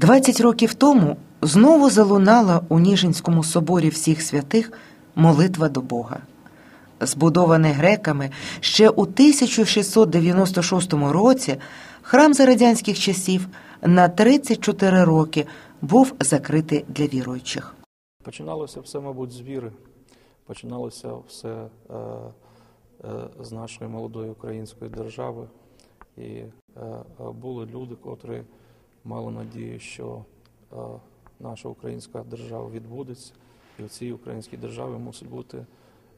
20 років тому знову залунала у Ніжинському соборі всіх святих молитва до Бога. Збудований греками ще у 1696 році, храм за радянських часів на 34 роки був закритий для віруючих. Починалося все, мабуть, з віри. Починалося все е, е, з нашої молодої української держави. І е, були люди, котрі мали надію, що е, наша українська держава відбудеться, і в цій українській державі мусить бути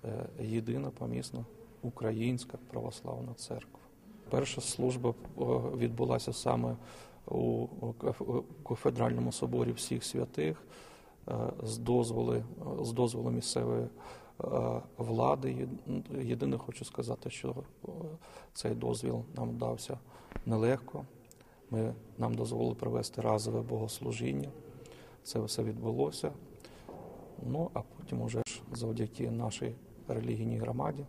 е, єдина помісна українська православна церква. Перша служба е, відбулася саме у кафедральному соборі всіх святих з дозволи з дозволу місцевої влади. Єдине хочу сказати, що цей дозвіл нам дався нелегко. Ми, нам дозволили провести разове богослужіння. Це все відбулося. Ну, а потім уже ж завдяки нашій релігійній громаді,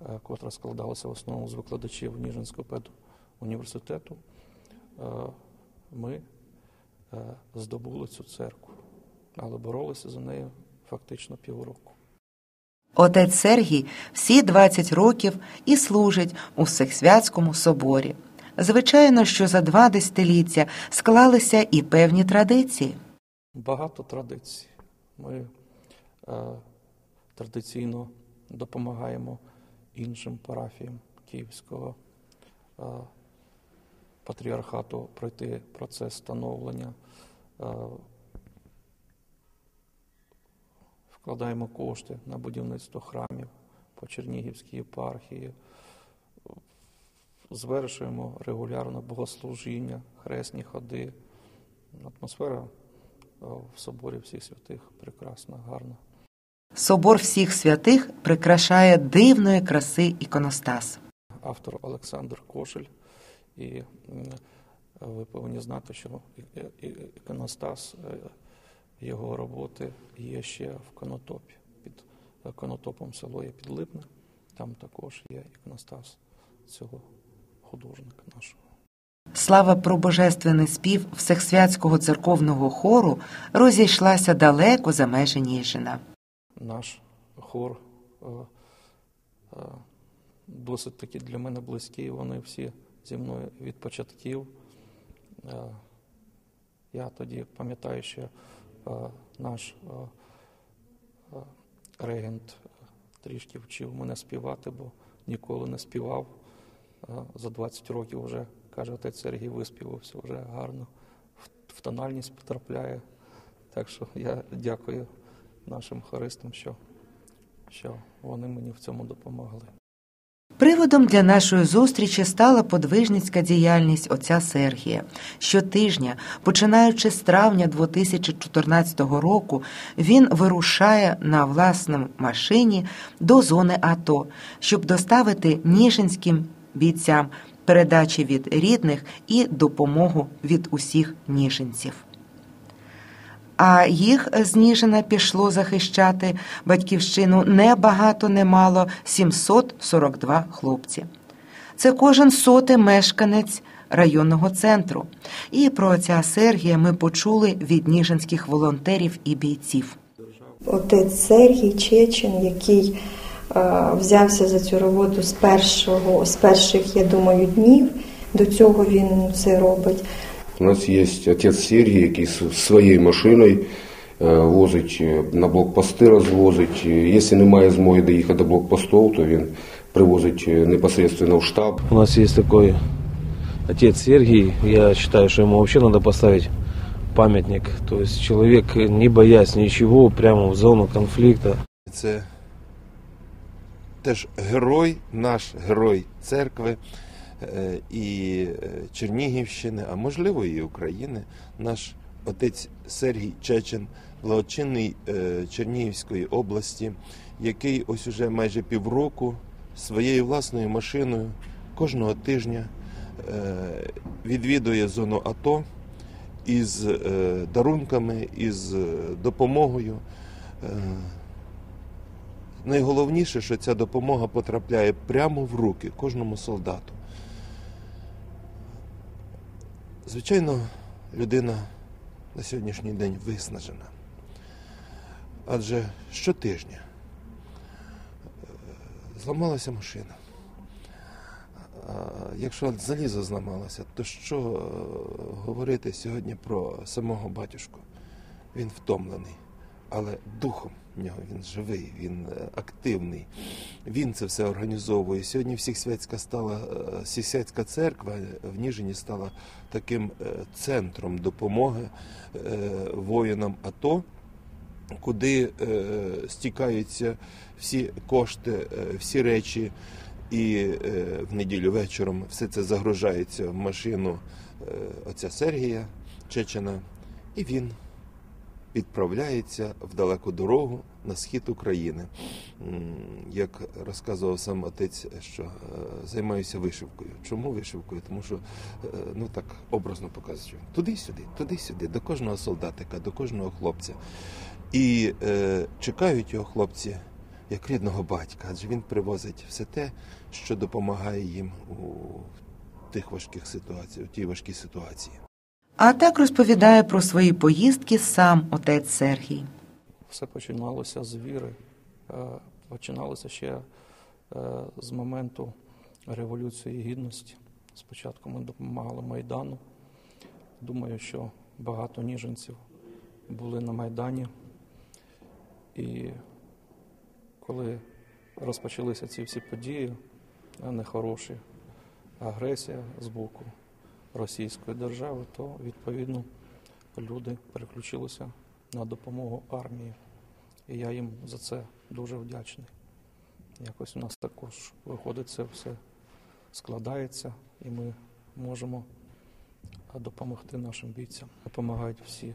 е, котра складалася в основному з викладачів Ніжинського педуніверситету, е, ми е, здобули цю церкву, але боролися за нею фактично півроку. Отець Сергій всі 20 років і служить у Всехсвятському соборі. Звичайно, що за два десятиліття склалися і певні традиції. Багато традицій. Ми е, традиційно допомагаємо іншим парафіям Київського е, патріархату пройти процес становлення. Е, вкладаємо кошти на будівництво храмів по Чернігівській єпархії. Звершуємо регулярно богослужіння, хресні ходи. Атмосфера в соборі всіх святих прекрасна, гарна. Собор всіх святих прикрашає дивної краси іконостас. Автор Олександр Кошель. І ви повинні знати, що іконостас е, його роботи є ще в Конотопі. Під е, Конотопом село є Підлипне. Там також є іконостас цього художника нашого. Слава про божественний спів Всехсвятського церковного хору розійшлася далеко за межі Ніжина. наш хор е, е, досить таки для мене близький. Вони всі зі мною від початків. Е, Я тоді пам'ятаю, що наш регент трішки вчив мене співати, бо ніколи не співав. За 20 років вже каже, отець Сергій виспівався вже гарно, в- тональність потрапляє. Так що я дякую нашим хористам, що, що вони мені в цьому допомогли. Приводом для нашої зустрічі стала подвижницька діяльність отця Сергія. Щотижня, починаючи з травня 2014 року, він вирушає на власній машині до зони АТО, щоб доставити ніжинським бійцям передачі від рідних і допомогу від усіх ніжинців. А їх з Ніжина пішло захищати батьківщину не багато, не мало 742 хлопці. Це кожен сотий мешканець районного центру. І про отця Сергія ми почули від ніжинських волонтерів і бійців. Отець Сергій Чечин, який взявся за цю роботу з першого, з перших, я думаю, днів. До цього він це робить. У нас є отець Сергій, який з своєю машиною е, возить е, на блокпости, розвозить. Е, Якщо немає змоги доїхати до блокпостів, то він привозить е, непосредственно в штаб. У нас есть такой отец Сергий. Я считаю, что ему вообще надо поставить памятник. То есть человек, не боясь ничего, прямо в зону конфликта. Це теж герой, наш герой церкви е, і е, Чернігівщини, а можливо і України, наш отець Сергій Чечен, благочинний е, Чернігівської області, який ось уже майже півроку своєю власною машиною кожного тижня відвідує зону АТО із дарунками, із допомогою. Найголовніше, що ця допомога потрапляє прямо в руки кожному солдату. Звичайно, людина на сьогоднішній день виснажена. Адже щотижня е, зламалася машина. Якщо залізо зламалося, то що е, говорити сьогодні про самого батюшку? Він втомлений, але духом він живий, він е, активний. Він це все організовує. Сьогодні всіх стала е, церква в Ніжині стала таким е, центром допомоги е, воїнам АТО куди е, стікаються всі кошти, е, всі речі, і е, в неділю вечором все це загружається в машину е, отця Сергія Чечена, і він відправляється в далеку дорогу на схід України. Як розказував сам отець, що е, займаюся вишивкою. Чому вишивкою? Тому що е, ну так образно показую. Туди-сюди, туди-сюди, до кожного солдатика, до кожного хлопця. І е, чекають його хлопці як рідного батька, адже він привозить все те, що допомагає їм у тих важких ситуаціях, у тій важкій ситуації. А так розповідає про свої поїздки сам отець Сергій. Все починалося з віри. Е, Починалося ще е, з моменту Революції Гідності. Спочатку ми допомагали Майдану. Думаю, що багато ніженців були на Майдані. І коли розпочалися ці всі події, е, нехороші, агресія з боку Російської держави, то відповідно люди переключилися на допомогу армії. І я їм за це дуже вдячний. Якось у нас також виходить, це все складається, і ми можемо допомогти нашим бійцям. Допомагають всі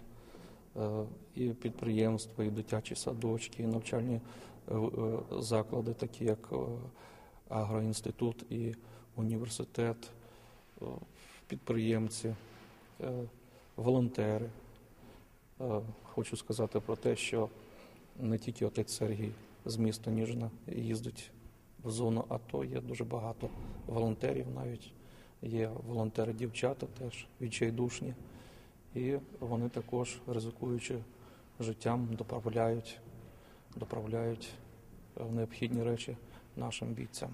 е, і підприємства, і дитячі садочки, і навчальні е, е, заклади, такі як е, Агроінститут і університет, е, підприємці, е, волонтери. Е, Хочу сказати про те, що не тільки отець Сергій з міста Ніжина їздить в зону АТО, є дуже багато волонтерів навіть. Є волонтери-дівчата теж відчайдушні. І вони також, ризикуючи життям, доправляють, доправляють е, необхідні речі нашим бійцям.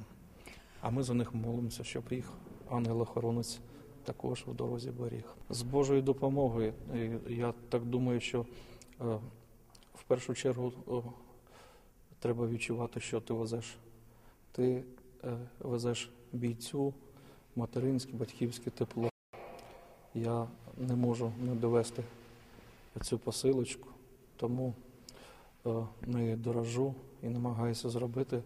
А ми за них молимося, щоб їх ангел-охоронець також в дорозі беріг. З Божою допомогою, я так думаю, що е, в першу чергу треба відчувати, що ти везеш. Ти е, везеш бійцю материнське, батьківське тепло. Я не можу не довести цю посилочку, тому е, нею дорожу і намагаюся зробити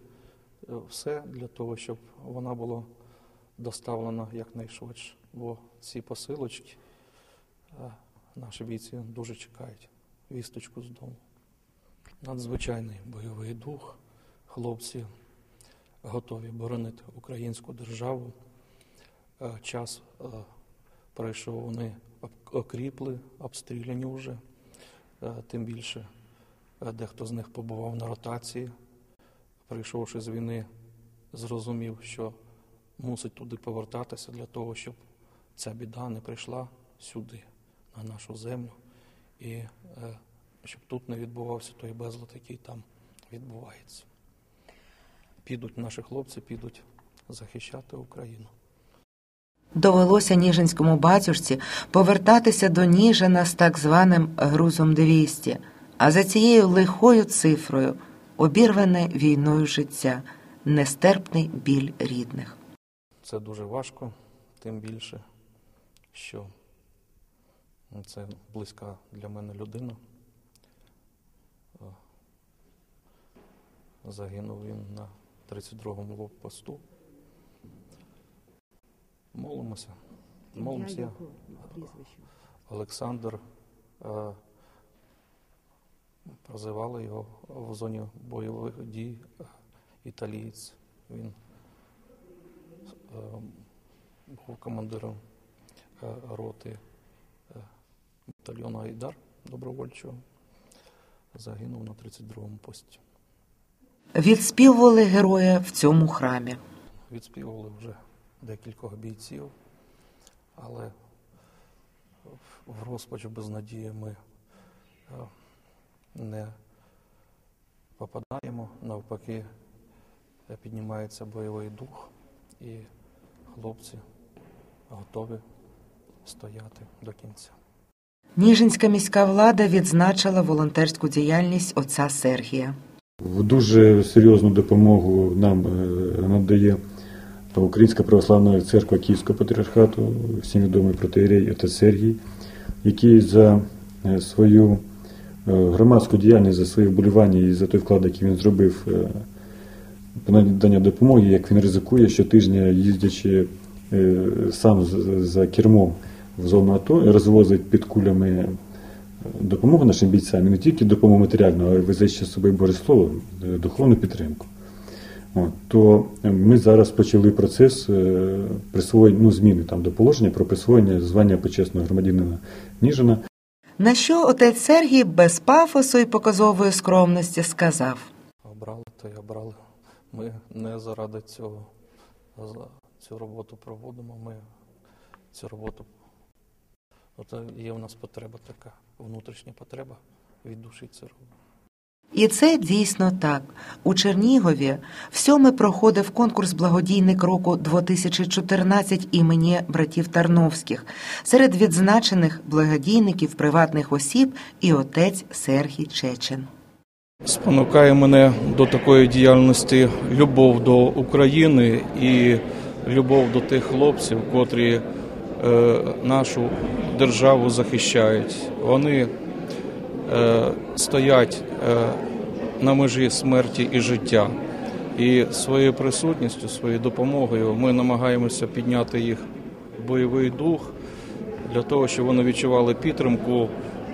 е, все для того, щоб вона була доставлена якнайшвидше. Бо ці посилочки наші бійці дуже чекають вісточку з дому. Надзвичайний бойовий дух. Хлопці готові боронити українську державу. Час пройшов, вони окріпли, обстріляні вже. Тим більше дехто з них побував на ротації, прийшовши з війни, зрозумів, що мусить туди повертатися для того, щоб ця біда не прийшла сюди, на нашу землю, і е, щоб тут не відбувався той безлад, який там відбувається. Підуть наші хлопці, підуть захищати Україну. Довелося Ніжинському батюшці повертатися до Ніжина з так званим грузом 200, а за цією лихою цифрою обірване війною життя, нестерпний біль рідних. Це дуже важко, тим більше, що це близька для мене людина. Загинув він на 32-му блокпосту. Молимося. Молимося. Олександр е, прозивали його в зоні бойових дій е, італієць. Він е, був командиром роти е, батальйону Айдар добровольчого. Загинув на 32-му пості. Відспівували героя в цьому храмі. Відспівували вже декількох бійців, але в розпач без надії ми е, не попадаємо, навпаки, е, піднімається бойовий дух, і хлопці готові стояти до кінця. Ніжинська міська влада відзначила волонтерську діяльність отця Сергія. Дуже серйозну допомогу нам е, надає Українська православна церква Київського патріархату, всім відомий протеєрей отець Сергій, який за е, свою е, громадську діяльність, за своє вболівання і за той вклад, який він зробив надання допомоги, як він ризикує щотижня, їздячи сам з- за кермом в зону АТО, і розвозить під кулями допомогу нашим бійцям, і не тільки допомогу матеріальну, а й везе ще з собою Боже Слово, е, духовну підтримку. От, то е, ми зараз почали процес е, присвоєння, ну, зміни там до положення про присвоєння звання почесного громадянина Ніжина. На що отець Сергій без пафосу і показової скромності сказав. Обрали, то й обрали. Ми не заради цього цю роботу проводимо. Ми цю роботу. От є в нас потреба така, внутрішня потреба від душі це робимо. І це дійсно так. У Чернігові всьоме проходив конкурс Благодійник року 2014 імені братів Тарновських. Серед відзначених благодійників приватних осіб і отець Сергій Чечен. Спонукає мене до такої діяльності любов до України і любов до тих хлопців, котрі нашу державу захищають. Вони е, стоять е, на межі смерті і життя. І своєю присутністю, своєю допомогою ми намагаємося підняти їх бойовий дух для того, щоб вони відчували підтримку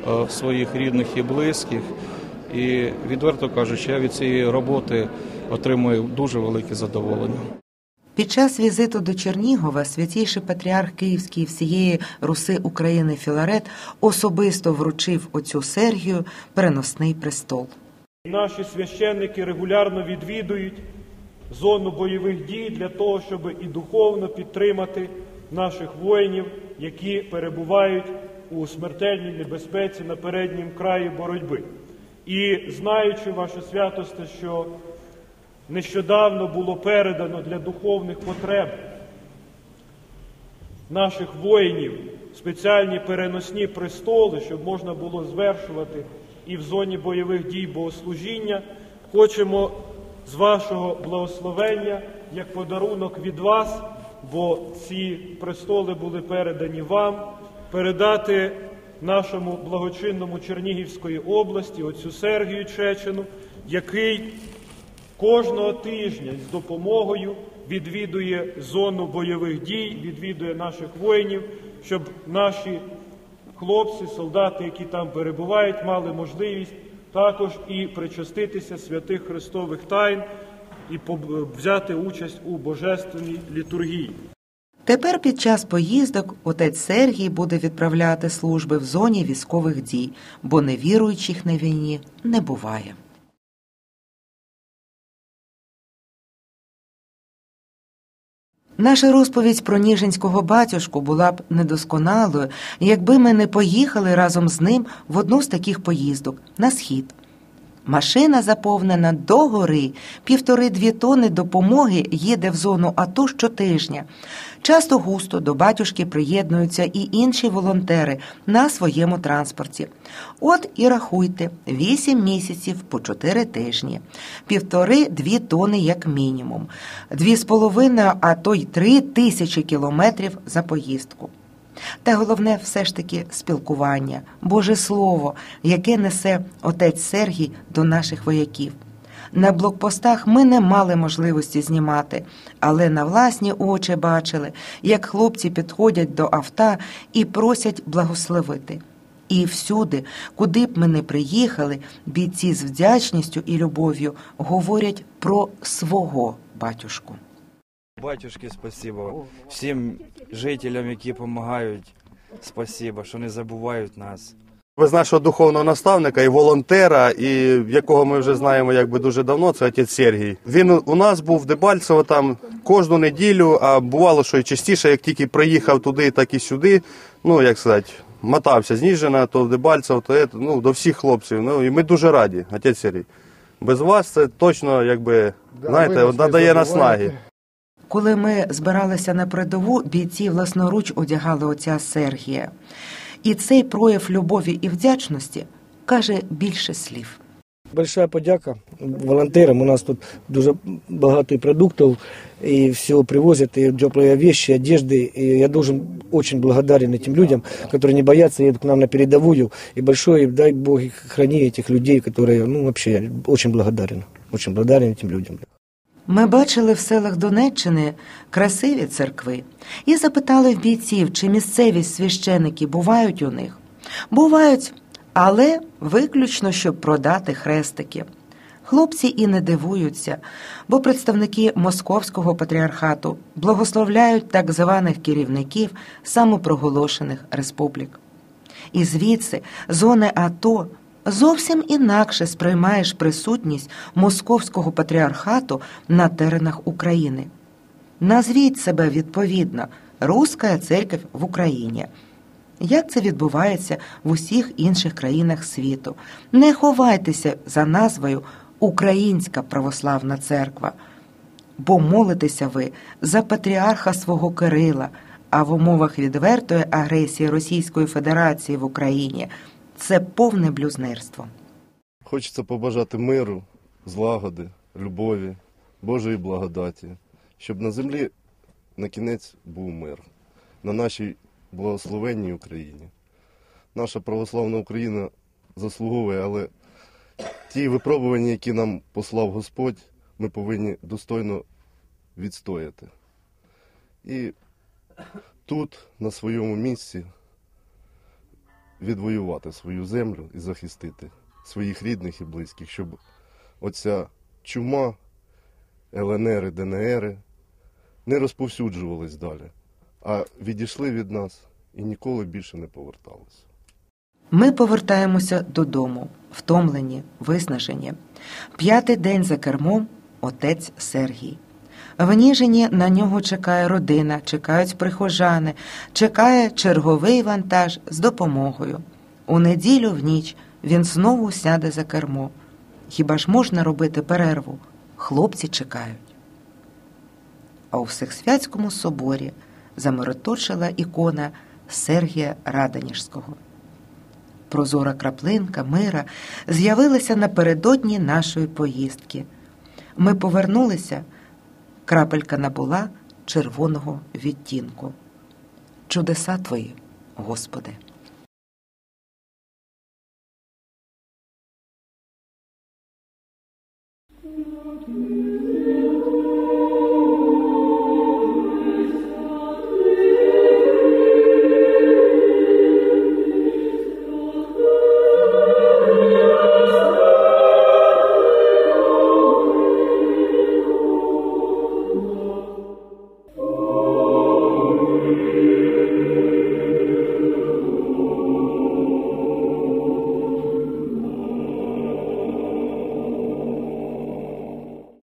е, своїх рідних і близьких. І відверто кажучи, я від цієї роботи отримую дуже велике задоволення. Під час візиту до Чернігова святійший патріарх Київський всієї Руси України Філарет особисто вручив отцю Сергію переносний престол. Наші священники регулярно відвідують зону бойових дій для того, щоб і духовно підтримати наших воїнів, які перебувають у смертельній небезпеці на переднім краї боротьби. І знаючи ваше святосте, що нещодавно було передано для духовних потреб наших воїнів спеціальні переносні престоли, щоб можна було звершувати і в зоні бойових дій богослужіння. Хочемо з вашого благословення, як подарунок від вас, бо ці престоли були передані вам, передати нашому благочинному Чернігівської області, отцю Сергію Чечену, який кожного тижня з допомогою відвідує зону бойових дій, відвідує наших воїнів, щоб наші хлопці, солдати, які там перебувають, мали можливість також і причаститися святих Христових тайн і взяти участь у божественній літургії. Тепер під час поїздок отець Сергій буде відправляти служби в зоні військових дій, бо невіруючих на війні не буває. Наша розповідь про Ніжинського батюшку була б недосконалою, якби ми не поїхали разом з ним в одну з таких поїздок на схід. Машина заповнена до гори, півтори-дві тони допомоги їде в зону АТО щотижня. Часто густо до батюшки приєднуються і інші волонтери на своєму транспорті. От і рахуйте, вісім місяців по чотири тижні, півтори-дві тони як мінімум, дві з половиною, а то й три тисячі кілометрів за поїздку. Та головне все ж таки спілкування, Боже Слово, яке несе отець Сергій до наших вояків. На блокпостах ми не мали можливості знімати, але на власні очі бачили, як хлопці підходять до авто і просять благословити. І всюди, куди б ми не приїхали, бійці з вдячністю і любов'ю говорять про свого батюшку. Батюшки, спасибо. Всім жителям, які допомагають, спасибо, що не забувають нас. Без нашого духовного наставника і волонтера, і якого ми вже знаємо якби дуже давно, це отець Сергій. Він у нас був в Дебальцево там кожну неділю, а бувало, що і частіше, як тільки приїхав туди, так і сюди. Ну як сказати, мотався з Ніжина, то в Дебальцев, то ну, до всіх хлопців. Ну, і ми дуже раді, отець Сергій. Без вас це точно, якби, знаєте, надає наснаги. Коли ми збиралися на передову, бійці власноруч одягали отця Сергія. І цей прояв любові і вдячності каже більше слів. Большая подяка волонтерам. У нас тут дуже багато і продуктів, і всего привозят, и теплые вещи, одежды. И я должен очень благодарен этим людям, которые не боятся, едут к нам на передовую. И большое, дай Бог, их храни этих людей, которые, ну, вообще, я очень благодарен. Очень благодарен этим людям. Ми бачили в селах Донеччини красиві церкви і запитали в бійців, чи місцеві священики бувають у них. Бувають, але виключно щоб продати хрестики. Хлопці і не дивуються, бо представники Московського патріархату благословляють так званих керівників самопроголошених республік. І звідси зони АТО зовсім інакше сприймаєш присутність московського патріархату на теренах України. Назвіть себе відповідно Руська церква в Україні. Як це відбувається в усіх інших країнах світу? Не ховайтеся за назвою Українська православна церква, бо молитеся ви за патріарха свого Кирила, а в умовах відвертої агресії Російської Федерації в Україні це повне блюзнерство. Хочеться побажати миру, злагоди, любові, Божої благодаті, щоб на землі на кінець був мир, на нашій благословенній Україні. Наша православна Україна заслуговує, але ті випробування, які нам послав Господь, ми повинні достойно відстояти. І тут, на своєму місці, відвоювати свою землю і захистити своїх рідних і близьких, щоб оця чума, ЛНР, ДНР не розповсюджувались далі, а відійшли від нас і ніколи більше не поверталися. Ми повертаємося додому, втомлені, виснажені. П'ятий день за кермом отець Сергій. В Ніжині на нього чекає родина, чекають прихожани, чекає черговий вантаж з допомогою. У неділю в ніч він знову сяде за кермо. Хіба ж можна робити перерву? Хлопці чекають. А у Всехсвятському соборі замироточила ікона Сергія Раданіжського. Прозора краплинка мира з'явилася напередодні нашої поїздки. Ми повернулися, крапелька набула червоного відтінку. Чудеса твої, Господи. Thank you.